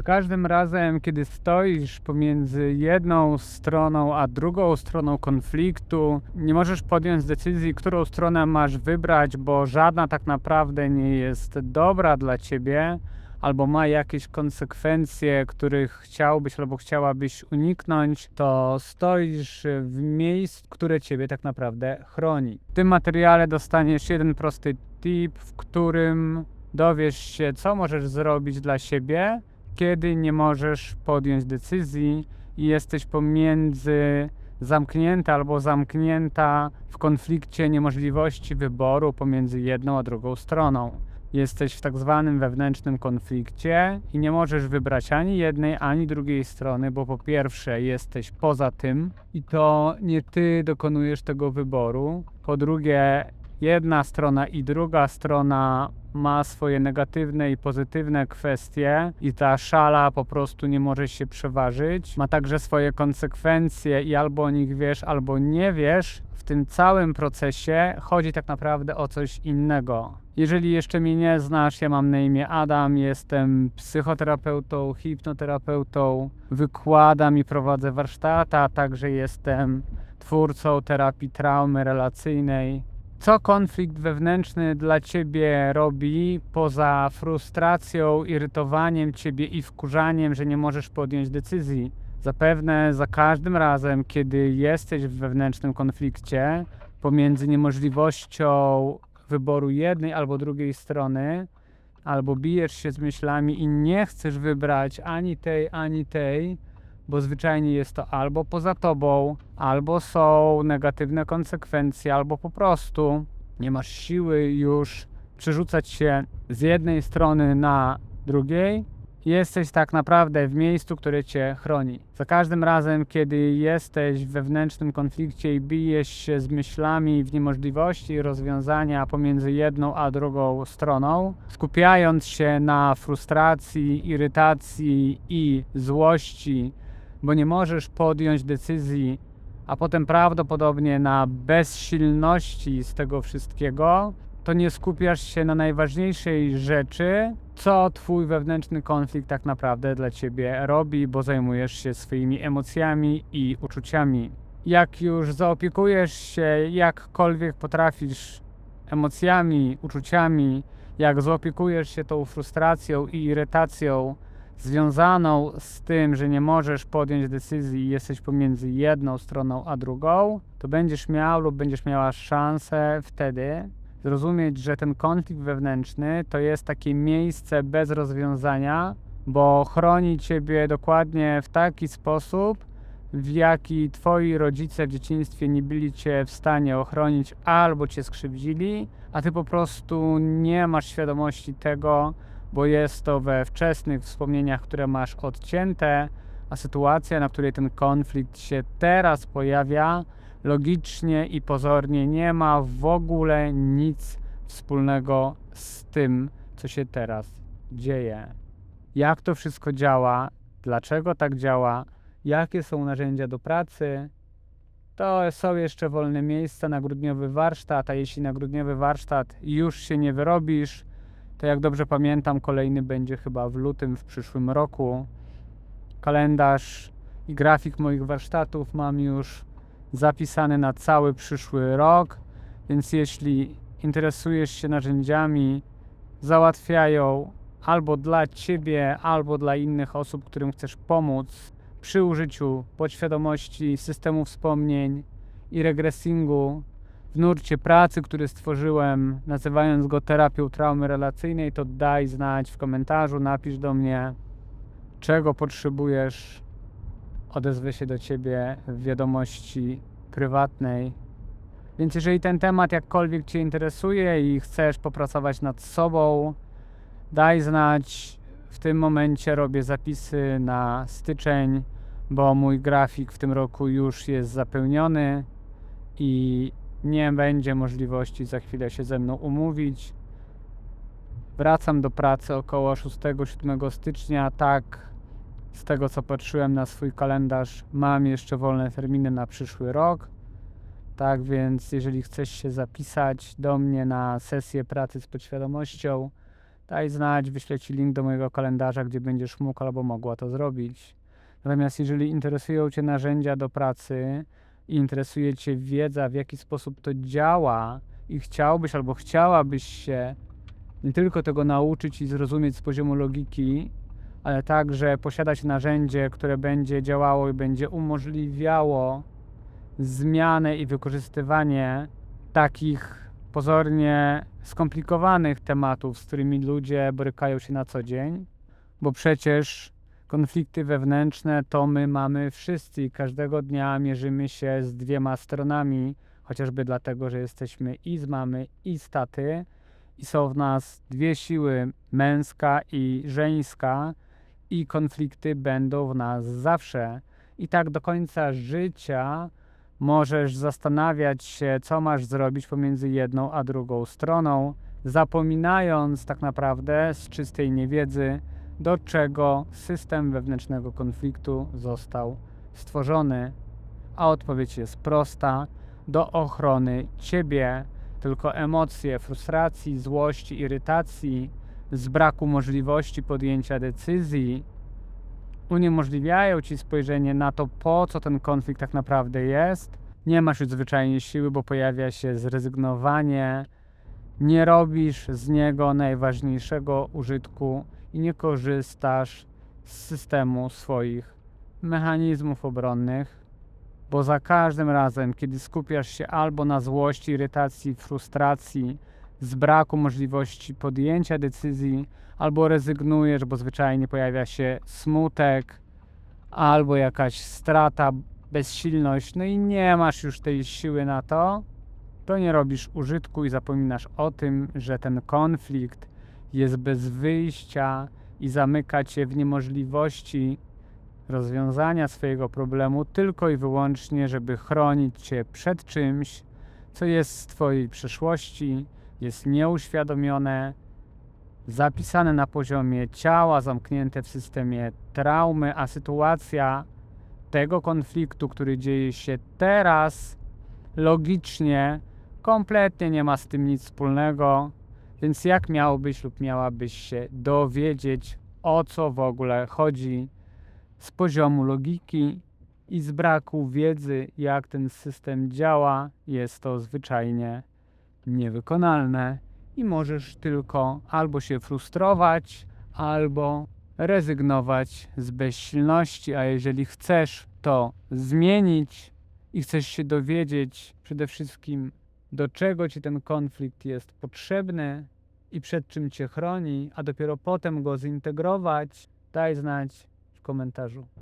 Za każdym razem, kiedy stoisz pomiędzy jedną stroną a drugą stroną konfliktu, nie możesz podjąć decyzji, którą stronę masz wybrać, bo żadna tak naprawdę nie jest dobra dla ciebie, albo ma jakieś konsekwencje, których chciałbyś albo chciałabyś uniknąć, to stoisz w miejscu, które ciebie tak naprawdę chroni. W tym materiale dostaniesz jeden prosty tip, w którym dowiesz się, co możesz zrobić dla siebie, kiedy nie możesz podjąć decyzji i jesteś pomiędzy zamknięta albo zamknięta w konflikcie niemożliwości wyboru pomiędzy jedną a drugą stroną. Jesteś w tak zwanym wewnętrznym konflikcie i nie możesz wybrać ani jednej, ani drugiej strony, bo po pierwsze jesteś poza tym i to nie ty dokonujesz tego wyboru. Po drugie, jedna strona i druga strona ma swoje negatywne i pozytywne kwestie i ta szala po prostu nie może się przeważyć. Ma także swoje konsekwencje i albo o nich wiesz, albo nie wiesz. W tym całym procesie chodzi tak naprawdę o coś innego. Jeżeli jeszcze mnie nie znasz, ja mam na imię Adam, jestem psychoterapeutą, hipnoterapeutą, wykładam i prowadzę warsztaty, a także jestem twórcą terapii traumy relacyjnej. Co konflikt wewnętrzny dla ciebie robi poza frustracją, irytowaniem ciebie i wkurzaniem, że nie możesz podjąć decyzji? Zapewne za każdym razem, kiedy jesteś w wewnętrznym konflikcie pomiędzy niemożliwością wyboru jednej albo drugiej strony, albo bijesz się z myślami i nie chcesz wybrać ani tej, ani tej, bo zwyczajnie jest to albo poza tobą, albo są negatywne konsekwencje, albo po prostu nie masz siły już przerzucać się z jednej strony na drugiej. Jesteś tak naprawdę w miejscu, które cię chroni. Za każdym razem, kiedy jesteś w wewnętrznym konflikcie i bijesz się z myślami w niemożliwości rozwiązania pomiędzy jedną a drugą stroną, skupiając się na frustracji, irytacji i złości, bo nie możesz podjąć decyzji, a potem prawdopodobnie na bezsilności z tego wszystkiego, to nie skupiasz się na najważniejszej rzeczy, co twój wewnętrzny konflikt tak naprawdę dla ciebie robi, bo zajmujesz się swoimi emocjami i uczuciami. Jak już zaopiekujesz się jakkolwiek potrafisz emocjami, uczuciami, jak zaopiekujesz się tą frustracją i irytacją, związaną z tym, że nie możesz podjąć decyzji i jesteś pomiędzy jedną stroną a drugą, to będziesz miał lub będziesz miała szansę wtedy zrozumieć, że ten konflikt wewnętrzny to jest takie miejsce bez rozwiązania, bo chroni ciebie dokładnie w taki sposób, w jaki twoi rodzice w dzieciństwie nie byli cię w stanie ochronić albo cię skrzywdzili, a ty po prostu nie masz świadomości tego, bo jest to we wczesnych wspomnieniach, które masz odcięte, a sytuacja, na której ten konflikt się teraz pojawia, logicznie i pozornie nie ma w ogóle nic wspólnego z tym, co się teraz dzieje. Jak to wszystko działa, dlaczego tak działa, jakie są narzędzia do pracy. To są jeszcze wolne miejsca na grudniowy warsztat, a jeśli na grudniowy warsztat już się nie wyrobisz, to jak dobrze pamiętam, kolejny będzie chyba w lutym w przyszłym roku. Kalendarz i grafik moich warsztatów mam już zapisany na cały przyszły rok, więc jeśli interesujesz się narzędziami, załatwiają albo dla Ciebie, albo dla innych osób, którym chcesz pomóc przy użyciu podświadomości, systemu wspomnień i regresingu w nurcie pracy, który stworzyłem, nazywając go terapią traumy relacyjnej, to daj znać w komentarzu, napisz do mnie, czego potrzebujesz. Odezwę się do Ciebie w wiadomości prywatnej. Więc jeżeli ten temat jakkolwiek Cię interesuje i chcesz popracować nad sobą, daj znać. W tym momencie robię zapisy na styczeń, bo mój grafik w tym roku już jest zapełniony i nie będzie możliwości za chwilę się ze mną umówić. Wracam do pracy około 6-7 stycznia. Tak, z tego co patrzyłem na swój kalendarz, mam jeszcze wolne terminy na przyszły rok. Tak więc, jeżeli chcesz się zapisać do mnie na sesję pracy z podświadomością, daj znać, wyślę Ci link do mojego kalendarza, gdzie będziesz mógł albo mogła to zrobić. Natomiast jeżeli interesują Cię narzędzia do pracy i interesuje Cię wiedza, w jaki sposób to działa i chciałbyś albo chciałabyś się nie tylko tego nauczyć i zrozumieć z poziomu logiki, ale także posiadać narzędzie, które będzie działało i będzie umożliwiało zmianę i wykorzystywanie takich pozornie skomplikowanych tematów, z którymi ludzie borykają się na co dzień, bo przecież konflikty wewnętrzne to my mamy wszyscy i każdego dnia mierzymy się z dwiema stronami, chociażby dlatego, że jesteśmy i z mamy, i z taty, i są w nas dwie siły, męska i żeńska, i konflikty będą w nas zawsze. I tak do końca życia możesz zastanawiać się, co masz zrobić pomiędzy jedną a drugą stroną, zapominając tak naprawdę z czystej niewiedzy, do czego system wewnętrznego konfliktu został stworzony. A odpowiedź jest prosta: do ochrony ciebie. Tylko emocje frustracji, złości, irytacji, z braku możliwości podjęcia decyzji uniemożliwiają ci spojrzenie na to, po co ten konflikt tak naprawdę jest. Nie masz już zwyczajnie siły, bo pojawia się zrezygnowanie, nie robisz z niego najważniejszego użytku i nie korzystasz z systemu swoich mechanizmów obronnych, bo za każdym razem, kiedy skupiasz się albo na złości, irytacji, frustracji, z braku możliwości podjęcia decyzji, albo rezygnujesz, bo zwyczajnie pojawia się smutek, albo jakaś strata, bezsilność, no i nie masz już tej siły na to, to nie robisz użytku i zapominasz o tym, że ten konflikt jest bez wyjścia i zamyka cię w niemożliwości rozwiązania swojego problemu tylko i wyłącznie, żeby chronić cię przed czymś, co jest z twojej przeszłości, jest nieuświadomione, zapisane na poziomie ciała, zamknięte w systemie traumy, a sytuacja tego konfliktu, który dzieje się teraz, logicznie kompletnie nie ma z tym nic wspólnego. Więc jak miałbyś lub miałabyś się dowiedzieć, o co w ogóle chodzi z poziomu logiki i z braku wiedzy, jak ten system działa, jest to zwyczajnie niewykonalne i możesz tylko albo się frustrować, albo rezygnować z bezsilności, a jeżeli chcesz to zmienić i chcesz się dowiedzieć przede wszystkim, do czego ci ten konflikt jest potrzebny i przed czym cię chroni, a dopiero potem go zintegrować, daj znać w komentarzu.